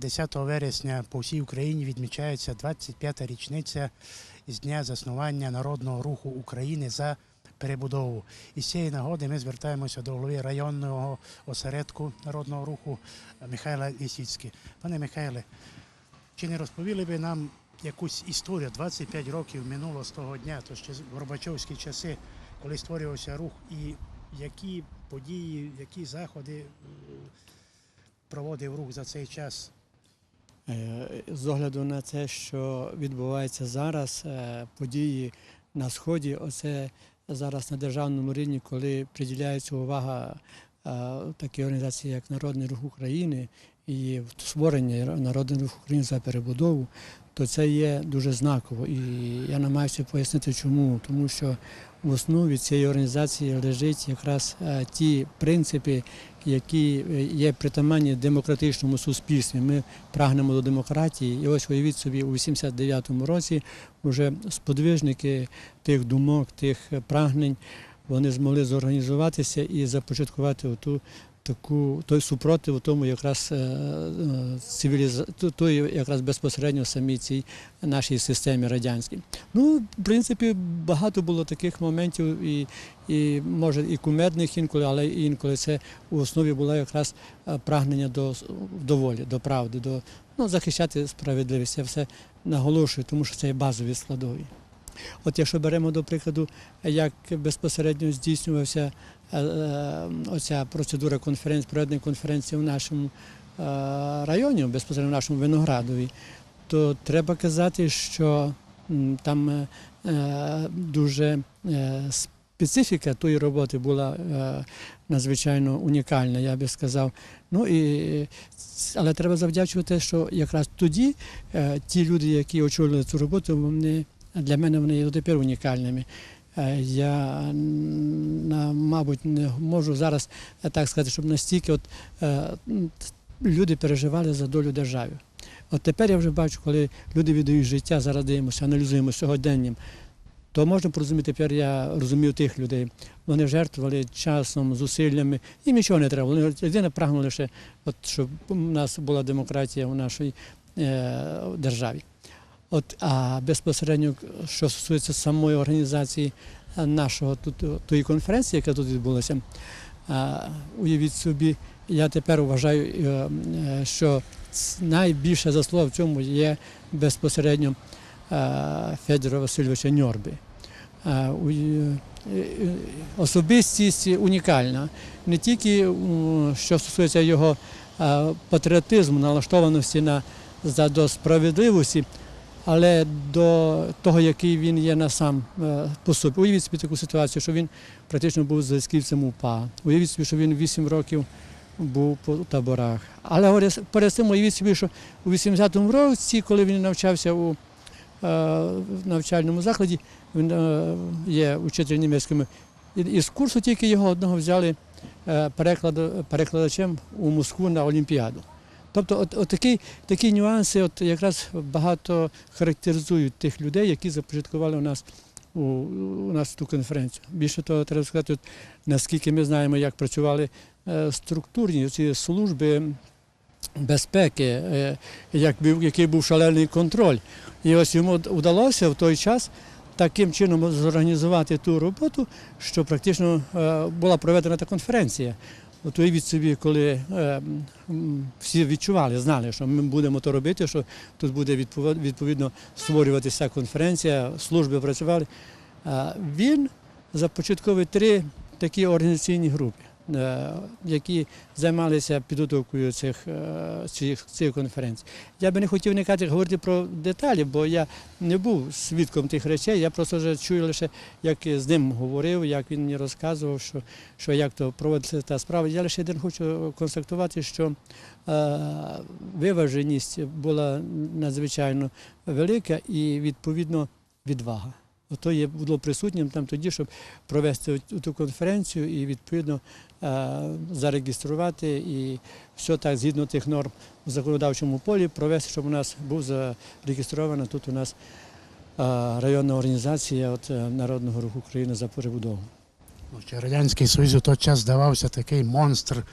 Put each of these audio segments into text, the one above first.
10 вересня по всій Україні відмічається 25-та річниця з дня заснування Народного руху України за перебудову. І з цієї нагоди ми звертаємося до голови районного осередку Народного руху Михайла Лісіцьки. Пане Михайле, чи не розповіли би нам якусь історію? 25 років минуло з того дня, то ще з Горбачовські часи, коли створювався рух, і які події, які заходи е, проводив рух за цей час? Е, З огляду на те, що відбувається зараз, е, події на сході, оце зараз на державному рівні, коли приділяється увага е, такій організації, як Народний рух України і створення Народного руху України за перебудову, то це є дуже знаково. І я намагаюся пояснити, чому. Тому що в основі цієї організації лежить якраз ті принципи, які е, є притаманні демократичному суспільстві. Ми прагнемо до демократії. І ось уявіть собі, у 89-му році вже сподвижники тих думок, тих прагнень, вони змогли зорганізуватися і започаткувати оту таку той супротив тому, якраз е, е, цивіліза... той якраз безпосередньо самій цій нашій системі радянській. Ну, в принципі, багато було таких моментів, і, і може і кумедних інколи, але інколи це у основі було якраз е, прагнення до, до волі, до правди, до ну, захищати справедливість. Я все наголошую, тому що це є базові складові. От якщо беремо до прикладу, як безпосередньо здійснювався е, е, оця процедура конференції, проведення конференції в нашому е, районі, безпосередньо в нашому виноградові, то треба казати, що там дуже специфіка тої роботи була надзвичайно унікальна, я би сказав. Ну і але треба завдячувати, що якраз тоді ті люди, які очолювали цю роботу, вони для мене вони є дотепер унікальними. Е, Я, мабуть, не можу зараз е, так сказати, щоб настільки от, е, люди переживали за долю держави. От тепер я вже бачу, коли люди віддають життя, зараз дивимося, аналізуємо сьогоденням, то можна порозуміти, тепер я розумів тих людей. Вони жертвували часом, зусиллями, їм нічого не треба. Вони єдине прагнули лише, от, щоб у нас була демократія у нашій е, державі. От, а безпосередньо, що стосується самої організації е, нашого тут тої конференції, яка тут відбулася, уявіть собі, я тепер вважаю, е, е, що найбільша заслуга в цьому є безпосередньо Федора Васильовича Ньорби. Особистість унікальна, не тільки що стосується його патріотизму, налаштованості на за до справедливості, але до того, який він є на сам е, по собі. Уявіть собі таку ситуацію, що він практично був зв'язківцем УПА. Уявіть собі, що він 8 років був по таборах. Але перед цим уявіть собі, що у 80-му році, коли він навчався у е, навчальному закладі, він е, є учителем німецьким, і, і з курсу тільки його одного взяли перекладачем у Москву на Олімпіаду. Тобто, от, от такі, такі нюанси от якраз багато характеризують тих людей, які започаткували у нас у, у нас ту конференцію. Більше того, треба сказати, от, наскільки ми знаємо, як працювали е, структурні ці служби безпеки, е, як який був шалений контроль. І ось йому вдалося в той час таким чином зорганізувати ту роботу, що практично е, була проведена та конференція. От уявіть собі, коли е, всі відчували, знали, що ми будемо то робити, що тут буде відповідно створюватися конференція, служби працювали. Він започатковує три такі організаційні групи, які займалися підготовкою цих, е, цих, цих конференцій. Я би не хотів уникати говорити про деталі, бо я не був свідком тих речей. Я просто вже чую лише, як з ним говорив, як він мені розказував, що, що як то проводиться та справа. Я лише один хочу констатувати, що е, виваженість була надзвичайно велика і відповідно відвага. Ото є було присутнім там тоді, щоб провести ту конференцію і відповідно е, зареєструвати і все так згідно тих норм в законодавчому полі провести, щоб у нас був зареєстрована тут у нас е, районна організація от, е, Народного руху України за перебудову. Радянський Союз у той час здавався такий монстр,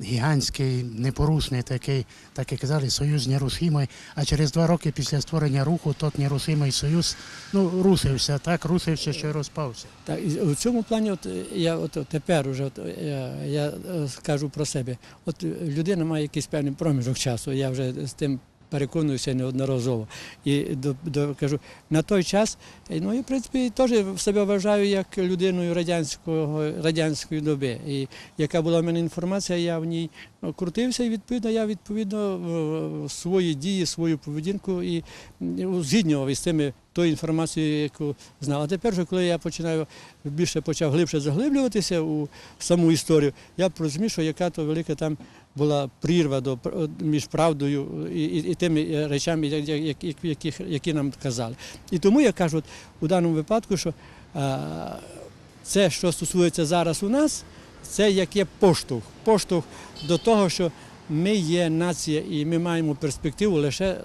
гігантський, непорушний такий, так і казали, Союз нерушимий. А через два роки після створення руху тот нерушимий союз ну, русився, так, русився, що й розпався. Так, у цьому плані, от я от тепер уже от, я, я е, скажу про себе. От людина має якийсь певний проміжок часу. Я вже з тим переконуюся неодноразово. І до, до, кажу, на той час, е, ну я в принципі теж себе вважаю як людиною радянського радянської доби. І яка була в мене інформація, я в ній ну, крутився, і відповідно я відповідно свої дії, свою поведінку і м, узгіднював із тими тою інформацією, яку знав. А тепер, коли я починаю більше почав глибше заглиблюватися у саму історію, я розумів, що яка то велика там була прірва до між правдою і, і, і тими речами, які, які, які нам казали. І тому я кажу, от, у даному випадку, що а, це, що стосується зараз у нас, це як є поштовх. Поштовх до того, що ми є нація і ми маємо перспективу лише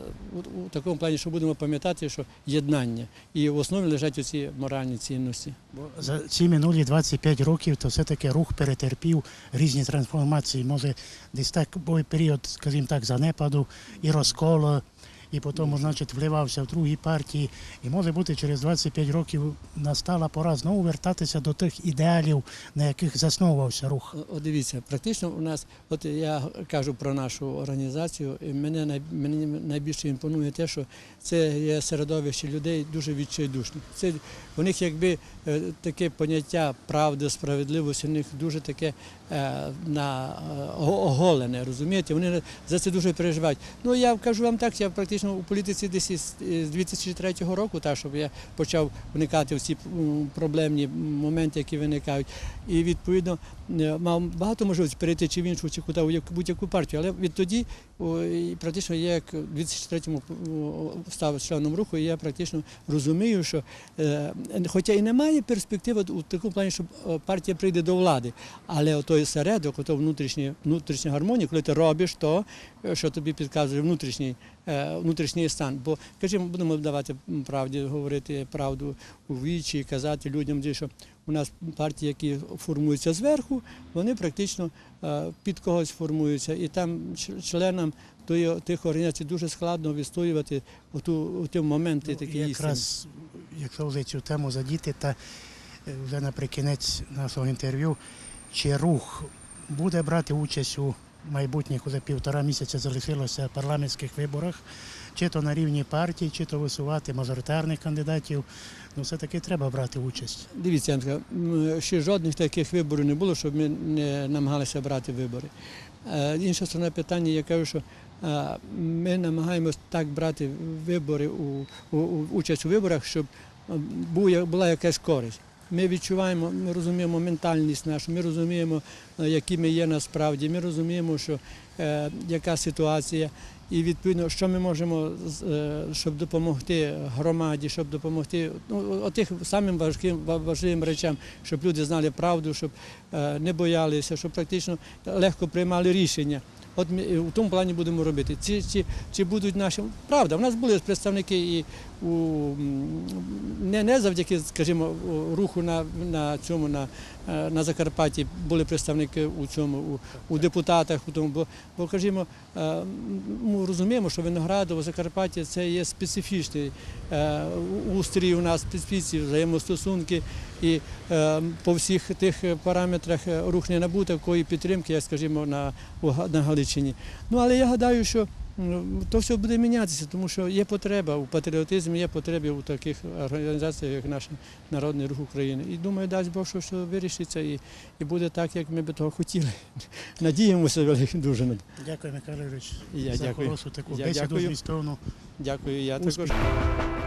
у, такому плані, що будемо пам'ятати, що єднання. І в основі лежать оці моральні цінності. Бо за ці минулі 25 років то все-таки рух перетерпів різні трансформації. Може, десь так був період, скажімо так, занепаду і розколу, і потім, значить, вливався в другі партії. І може бути через 25 років настала пора знову вертатися до тих ідеалів, на яких засновувався рух. О, дивіться, практично у нас, от я кажу про нашу організацію, і мене мені найбільше імпонує те, що це є середовище людей дуже відчайдушних. Це у них якби е, таке поняття правди, справедливості, у них дуже таке е, на е, оголене, розумієте? Вони за це дуже переживають. Ну я кажу вам так, я практично у політиці десь з 2003 року, так щоб я почав вникати в ці проблемні моменти, які виникають. І відповідно е, мав багато можливостей перейти чи в іншу, чи куди в будь-яку партію. Але відтоді практично я як у 2003-му о, став членом руху, і я практично розумію, що е, хоча і немає перспективи у такому плані, щоб е, партія прийде до влади, але той середок, ото внутрішня, гармонія, коли ти робиш то, що тобі підказує внутрішній, внутрішній стан. Бо, скажімо, будемо давати правді, говорити правду у вічі, казати людям, що у нас партії, які формуються зверху, вони практично е, під когось формуються. І там членам тих організацій дуже складно відстоювати у ті моменти Ну, такі якраз, якщо вже цю тему задіти, та е, вже наприкінець нашого інтерв'ю, чи рух буде брати участь у майбутніх уже півтора місяця залишилося парламентських виборах, чи то на рівні партії, чи то висувати мажоритарних кандидатів. Ну, все-таки треба брати участь. Дивіться, Янка, ще жодних таких виборів не було, щоб ми не намагалися брати вибори. Е, Інша сторона питання, я кажу, що е, ми намагаємось так брати вибори участь у виборах, щоб е, була якась користь. Ми відчуваємо, ми розуміємо ментальність нашу, ми розуміємо, е, які ми є насправді, ми розуміємо, що е, яка ситуація. І відповідно, що ми можемо, е, щоб допомогти громаді, щоб допомогти ну, отих самим важким важливим речам, щоб люди знали правду, щоб е, не боялися, щоб практично легко приймали рішення. От ми е, в тому плані будемо робити. Чи, чи, чи будуть наші правда? У нас були представники і у не, не завдяки, скажімо, руху на, на цьому на, е, на Закарпатті були представники у цьому у, у депутатах, у тому, бо, бо кажімо, е, ми розуміємо, що Виноградово, Закарпаття це є специфічний е, устрій у нас, специфічні взаємостосунки, і е, по всіх тих параметрах е, рух не набув такої підтримки, як, скажімо, на, на Галичині. Ну, але я гадаю, що то все буде мінятися, тому що є потреба у патріотизмі, є потреба у таких організаціях, як наш Народний рух України. І думаю, дасть Бог, що, що вирішиться і, і буде так, як ми би того хотіли. Надіємося велике дуже. Дякую, Михайло Юрійович, я за дякую. хорошу таку Я бесіду дякую. змістовну. Дякую, я Успіхів. також.